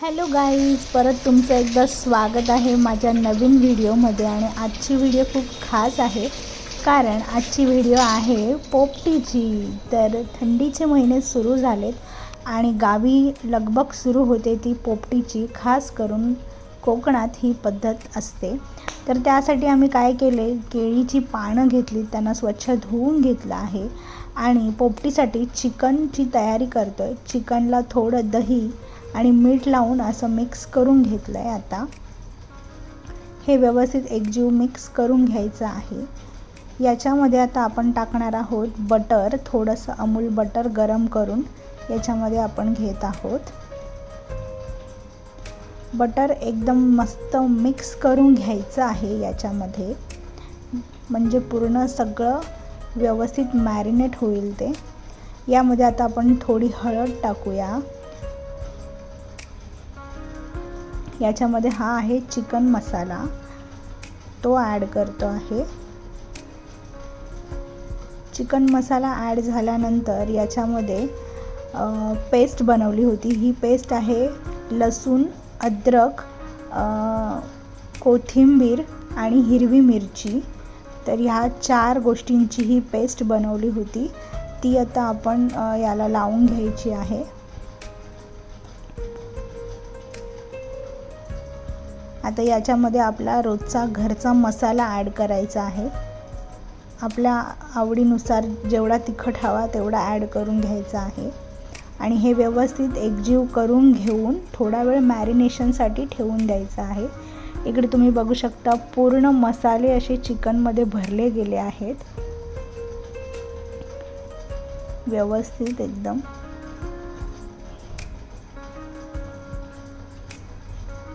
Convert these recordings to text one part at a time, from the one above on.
Hello guys परत तुमचं एकदा स्वागत आहे माझ्या नवीन व्हिडिओमध्ये आणि आजची व्हिडिओ खूप खास आहे. कारण आजची व्हिडिओ आहे पोपटीची. तर थंडीचे महिने सुरू झालेत आणि गावी लगबग सुरू होते ती पोपटीची खास करून कोकणात ही पद्धत असते. तर त्यासाठी आम्ही काय केले केळीची पानं घेतली त्यांना स्वच्छ धुवून घेतलं आहे. आणि पोपटीसाठी चिकनची तयारी करतो आहे चिकनला थोडं दही आणि मीठ लावून असं मिक्स करून घेतलं आहे आता. हे व्यवस्थित एकजीव मिक्स करून घ्यायचं आहे. याच्यामध्ये आता आपण टाकणार आहोत बटर थोडंसं अमूल बटर गरम करून याच्यामध्ये आपण घेत आहोत. बटर एकदम मस्त मिक्स करून घ्यायचं आहे याच्यामध्ये. म्हणजे पूर्ण सगळं व्यवस्थित मॅरिनेट होईल ते. यामध्ये आता आपण थोडी हळद टाकूया. याच्यामध्ये हा आहे चिकन मसाला. तो ॲड करतो आहे. चिकन मसाला ॲड झाल्यानंतर याच्यामध्ये पेस्ट बनवली होती. ही पेस्ट आहे लसूण अद्रक कोथिंबीर आणि हिरवी मिरची. तर ह्या चार गोष्टींची ही पेस्ट बनवली होती. ती आता आपण याला लावून घ्यायची आहे. आता याच्यामध्ये आपला रोजचा घरचा मसाला ॲड करायचा आहे. आपल्या आवडीनुसार जेवढा तिखट हवा तेवढा ॲड करून घ्यायचा आहे. आणि हे व्यवस्थित एकजीव करून घेऊन थोडा वेळ मॅरिनेशनसाठी ठेवून द्यायचं आहे. इकडे तुम्ही बघू शकता पूर्ण मसाले असे चिकनमध्ये भरले गेले आहेत. व्यवस्थित एकदम.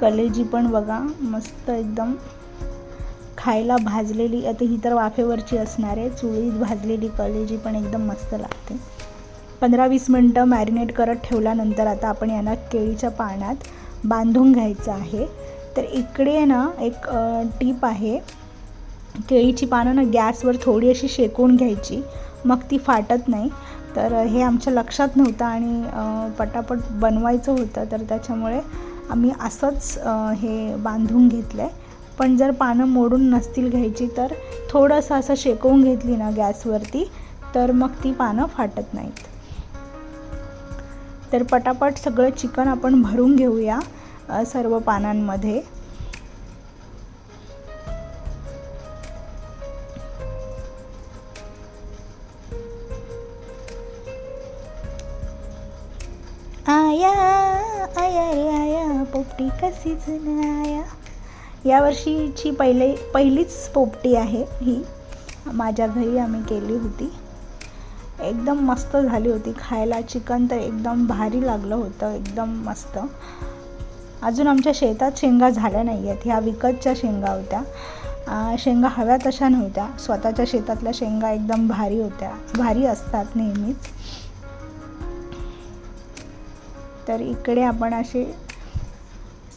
कलेजी पण बघा मस्त एकदम. खायला भाजलेली आता ही तर वाफेवरची असणार आहे. चुळीत भाजलेली कलेजी पण एकदम मस्त लागते. पंधरा वीस मिनटं मॅरिनेट करत ठेवल्यानंतर आता आपण यांना केळीच्या पाण्यात बांधून घ्यायचं आहे. तर इकडे ना एक टीप आहे. केळीची पानं ना गॅसवर थोडी अशी शेकून घ्यायची. मग ती फाटत नाही. तर हे आमच्या लक्षात नव्हतं आणि पटापट बनवायचं होतं. तर त्याच्यामुळे आम्ही असंच हे बांधून घेतलं आहे पण जर पानं मोडून नसतील घ्यायची तर थोडंसं असं शेकवून घेतली ना गॅसवरती तर मग ती पानं फाटत नाहीत. तर पटापट सगळं चिकन आपण भरून घेऊया सर्व पानांमध्ये. पोपटी कशी आया यावर्षीची पहिले पहिलीच पोपटी आहे ही. माझ्या घरी आम्ही केली होती. एकदम मस्त झाली होती. खायला चिकन तर एकदम भारी लागलं होतं. एकदम मस्त. अजून आमच्या शेतात शेंगा झाल्या नाही आहेत ह्या विकतच्या शेंगा होत्या. शेंगा हव्या तशा नव्हत्या. स्वतःच्या शेतातल्या शेंगा एकदम भारी होत्या. भारी असतात नेहमीच. तर इकडे आपण असे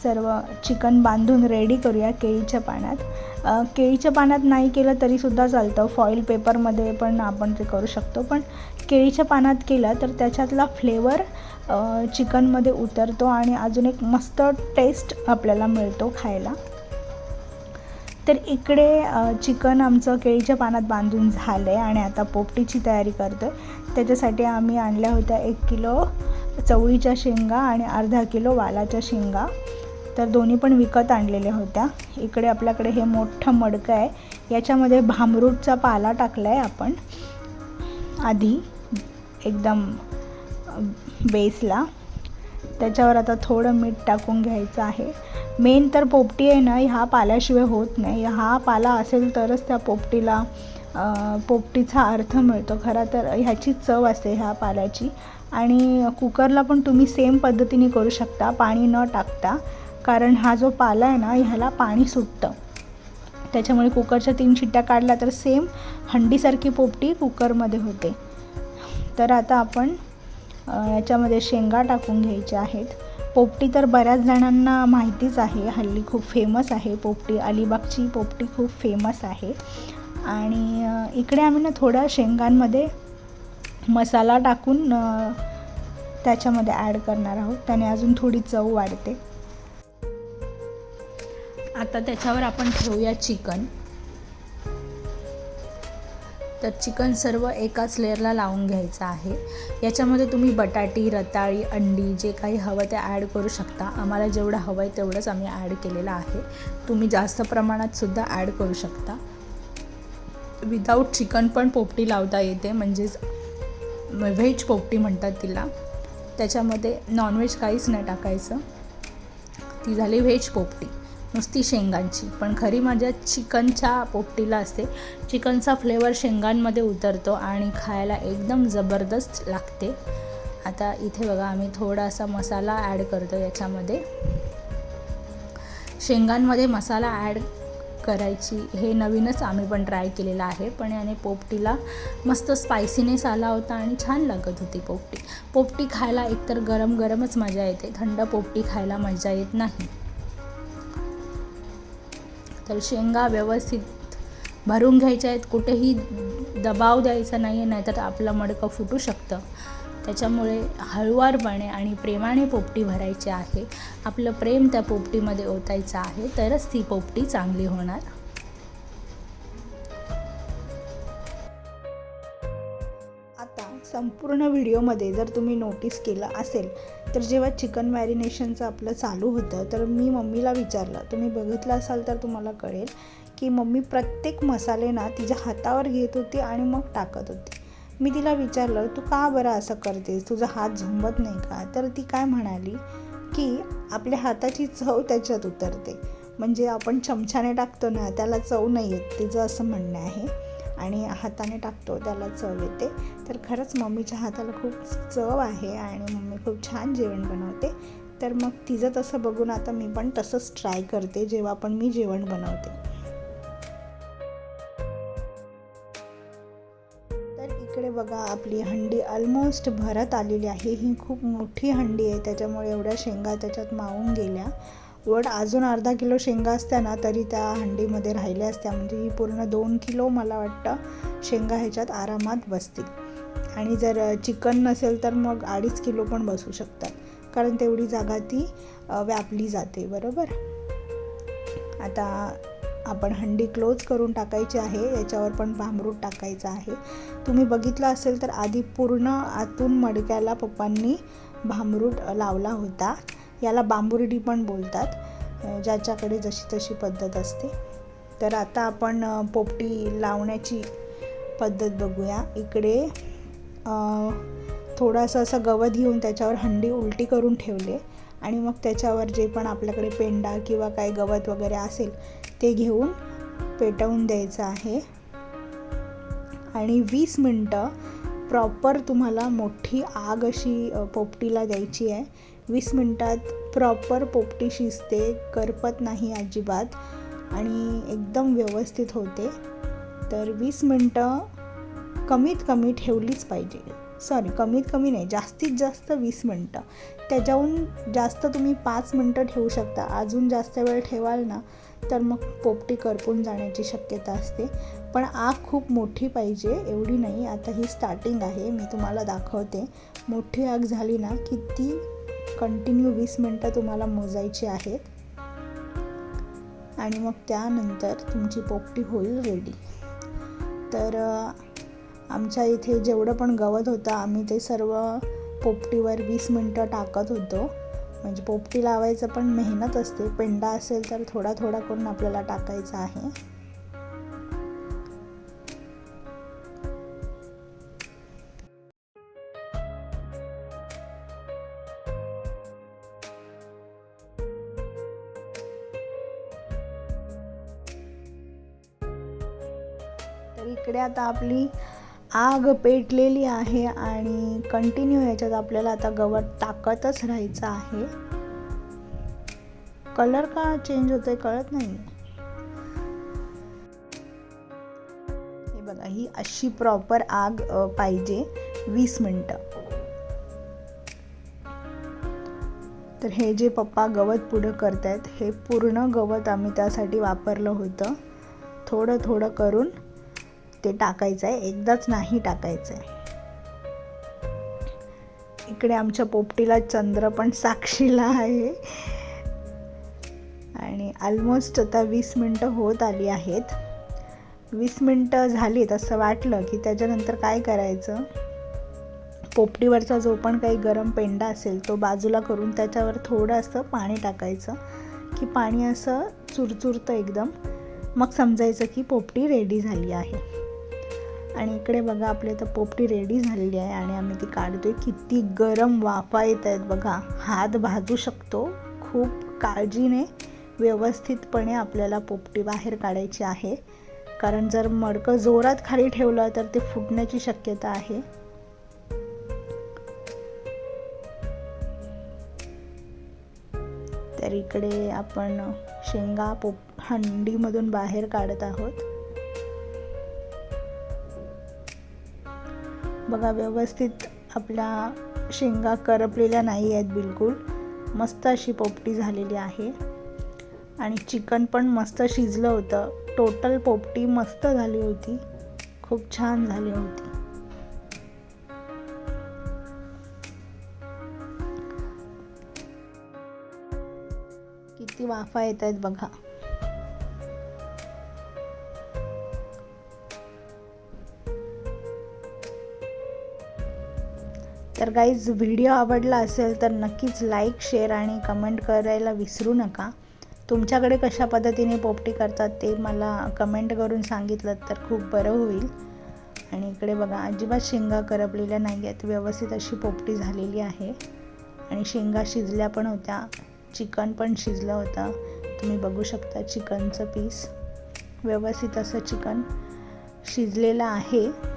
सर्व चिकन बांधून रेडी करूया केळीच्या पाण्यात केळीच्या पाण्यात नाही केलं तरीसुद्धा चालतं. फॉईल पेपरमध्ये पण आपण ते करू शकतो. पण केळीच्या पाण्यात केलं तर त्याच्यातला फ्लेवर चिकनमध्ये उतरतो आणि अजून एक मस्त टेस्ट आपल्याला मिळतो खायला. तर इकडे चिकन आमचं केळीच्या पानात बांधून झालं आहे आणि आता पोपटीची तयारी करतो आहे त्याच्यासाठी आम्ही आणल्या होत्या एक किलो चवळीच्या शेंगा आणि अर्धा किलो वालाच्या शेंगा. तर दोन्ही पण विकत आणलेल्या होत्या. इकडे आपल्याकडे हे मोठं मडकं आहे. याच्यामध्ये भामरूटचा पाला टाकला आहे आपण. आधी एकदम बेसला. त्याच्यावर आता थोडं मीठ टाकून घ्यायचं आहे. मेन तर पोपटी आहे ना ह्या पाल्याशिवाय होत नाही. हा पाला असेल तरच त्या पोपटीला पोपटीचा अर्थ मिळतो. खरा तर ह्याची चव असते ह्या पाल्याची. आणि कुकरला पण तुम्ही सेम पद्धतीने करू शकता. पाणी न टाकता. कारण हा जो पाला आहे ना ह्याला पाणी सुटतं. त्याच्यामुळे कुकरच्या तीन शिट्ट्या काढल्या तर सेम हंडीसारखी पोपटी कुकरमध्ये होते. तर आता आपण याच्यामध्ये शेंगा टाकून घ्यायच्या आहेत. पोपटी तर बऱ्याच जणांना माहितीच आहे. हल्ली खूप फेमस आहे पोपटी. अलिबागची पोपटी खूप फेमस आहे. आणि इकडे आम्ही ना थोड्या शेंगांमध्ये मसाला टाकून त्याच्यामध्ये ॲड करणार आहोत. त्याने अजून थोडी चव वाढते. आता त्याच्यावर आपण ठेवूया चिकन. तर चिकन सर्व एकाच लेअरला लावून घ्यायचं आहे. याच्यामध्ये तुम्ही बटाटी रताळी अंडी जे काही हवं ते ॲड करू शकता. आम्हाला जेवढं हवं आहे तेवढंच आम्ही ॲड केलेलं आहे. तुम्ही जास्त प्रमाणात सुद्धा ॲड करू शकता. विदाऊट चिकन पण पोपटी लावता येते. म्हणजेच व्हेज पोपटी म्हणतात तिला. त्याच्यामध्ये नॉनव्हेज काहीच नाही टाकायचं. ती झाली व्हेज पोपटी. नुसती शेंगांची. पण खरी मजा चिकनच्या पोपटीला असते. चिकनचा फ्लेवर शेंगांमध्ये उतरतो आणि खायला एकदम जबरदस्त लागते. आता इथे बघा आम्ही थोडासा मसाला ॲड करतो याच्यामध्ये. शेंगांमध्ये मसाला ॲड करायची हे नवीनच आम्ही पण ट्राय केलेलं आहे. पण याने पोपटीला मस्त स्पायसीनेस आला होता आणि छान लागत होती पोपटी. पोपटी खायला एकतर गरम गरमच मजा येते. थंड पोपटी खायला मजा येत नाही. तर शेंगा व्यवस्थित भरून घ्यायच्या आहेत. कुठेही दबाव द्यायचा नाही आहे नाहीतर आपलं मडकं फुटू शकतं. त्याच्यामुळे हळुवारपणे आणि प्रेमाने पोपटी भरायची आहे. आपलं प्रेम त्या पोपटीमध्ये ओतायचं आहे तरच ती पोपटी चांगली होणार. आता संपूर्ण व्हिडिओमध्ये जर तुम्ही नोटीस केलं असेल तर जेव्हा चिकन मॅरिनेशनचं आपलं चालू होतं तर मी मम्मीला विचारलं तुम्ही बघितलं असाल तर तुम्हाला कळेल की मम्मी प्रत्येक मसाले ना तिच्या हातावर घेत होती आणि मग टाकत होती. मी तिला विचारलं तू का बरं असं करतेस? तुझा हात झुंबत नाही का? तर ती काय म्हणाली की आपल्या हाताची चव त्याच्यात उतरते. म्हणजे आपण चमच्याने टाकतो ना त्याला चव नाही येत. तिचं असं म्हणणं आहे. आणि हाताने टाकतो त्याला चव येते. तर खरंच मम्मीच्या हाताला खूप चव आहे आणि मम्मी खूप छान जेवण बनवते. तर मग तिचं तसं बघून आता मी पण तसंच ट्राय करते जेव्हा पण मी जेवण बनवते. तर इकडे बघा आपली हंडी ऑलमोस्ट भरत आलेली आहे. ही खूप मोठी हंडी आहे त्याच्यामुळे एवढ्या शेंगा त्याच्यात मावून गेल्या. वड अजून अर्धा किलो शेंगा असत्या ना तरी त्या हंडीमध्ये राहिल्या असत्या. म्हणजे ही पूर्ण दोन किलो मला वाटतं शेंगा ह्याच्यात आरामात बसतील. आणि जर चिकन नसेल तर मग अडीच किलो पण बसू शकतात. कारण तेवढी जागा ती व्यापली जाते. बरोबर? आता आपण हंडी क्लोज करून टाकायची आहे. याच्यावर पण भांबरूट टाकायचं आहे. तुम्ही बघितलं असेल तर आधी पूर्ण आतून मडक्याला पप्पांनी भांबरूट लावला होता. याला बांबुर्डी पण बोलतात ज्याच्याकडे जशी तशी पद्धत असते. तर आता आपण पोपटी लावण्याची पद्धत बघूया. इकडे थोडंसं असं गवत घेऊन त्याच्यावर हंडी उलटी करून ठेवले आणि मग त्याच्यावर जे पण आपल्याकडे पेंडा किंवा काही गवत वगैरे असेल ते घेऊन पेटवून द्यायचं आहे. आणि वीस मिनटं प्रॉपर तुम्हाला मोठी आग अशी पोपटीला द्यायची आहे. वीस मिनटात प्रॉपर पोपटी शिजते करपत नाही अजिबात आणि एकदम व्यवस्थित होते. तर वीस मिनटं कमीत कमी ठेवलीच पाहिजे. सॉरी कमीत कमी नाही जास्तीत जास्त वीस मिनटं. त्याच्याहून जास्त तुम्ही पाच मिनटं ठेवू शकता. अजून जास्त वेळ ठेवाल ना तर मग पोपटी करपून जाण्याची शक्यता असते. पण आग खूप मोठी पाहिजे एवढी नाही. आता ही स्टार्टिंग आहे मी तुम्हाला दाखवते. मोठी आग झाली ना की ती कंटिन्यू वीस मिनटं तुम्हाला मोजायची आहेत. आणि मग त्यानंतर तुमची पोपटी होईल रेडी तर आमच्या इथे जेवढं पण गवत होतं आम्ही ते सर्व पोपटीवर वीस मिनटं टाकत होतो. म्हणजे पोपटी लावायचं पण मेहनत असते. पेंडा असेल तर थोडा थोडा करून आपल्याला टाकायचा आहे. तर इकडे आता आपली आग पेटलेली आहे आणि कंटिन्यू ह्याच्यात आपल्याला आता गवत टाकतच राहायचं आहे. कलर का चेंज होतोय कळत नाही. हे बघा ही अशी प्रॉपर आग पाहिजे वीस मिनटं. तर हे जे पप्पा गवत पुढं करतायत हे पूर्ण गवत आम्ही त्यासाठी वापरलं होतं. थोडं थोडं करून ते टाकायचं आहे एकदाच नाही टाकायचं आहे इकडे आमच्या पोपटीला चंद्र पण साक्षीला आहे. आणि ऑलमोस्ट आता वीस मिनटं होत आली आहेत. वीस मिनटं झालीत असं वाटलं की त्याच्यानंतर काय करायचं? पोपटीवरचा जो पण काही गरम पेंडा असेल तो बाजूला करून त्याच्यावर थोडं असं पाणी टाकायचं की पाणी असं चुरचुरतं एकदम. मग समजायचं की पोपटी रेडी झाली आहे. आणि इकडे बघा आपली तर पोपटी रेडी झालेली आहे आणि आम्ही ती काढतो आहे किती गरम वाफा येत आहेत बघा. हात भाजू शकतो. खूप काळजीने व्यवस्थितपणे आपल्याला पोपटी बाहेर काढायची आहे. कारण जर मडकं जोरात खाली ठेवलं तर ते फुटण्याची शक्यता आहे. तर इकडे आपण शेंगा पोप हंडीमधून बाहेर काढत आहोत. बघा व्यवस्थित आपल्या शेंगा करपलेल्या नाही आहेत बिलकुल. मस्त अशी पोपटी झालेली आहे. आणि चिकन पण मस्त शिजलं होतं. टोटल पोपटी मस्त झाली होती. खूप छान झाली होती. किती वाफा येत आहेत बघा. तर गाईज व्हिडिओ आवडला असेल तर नक्कीच लाईक शेअर आणि कमेंट करायला विसरू नका. तुमच्याकडे कशा पद्धतीने पोपटी करतात ते मला कमेंट करून सांगितलं तर खूप बरं होईल. आणि इकडे बघा अजिबात शेंगा करपलेल्या नाही आहेत. व्यवस्थित अशी पोपटी झालेली आहे. आणि शेंगा शिजल्या पण होत्या. चिकन पण शिजलं होतं. तुम्ही बघू शकता चिकनचं पीस व्यवस्थित असं चिकन शिजलेलं आहे.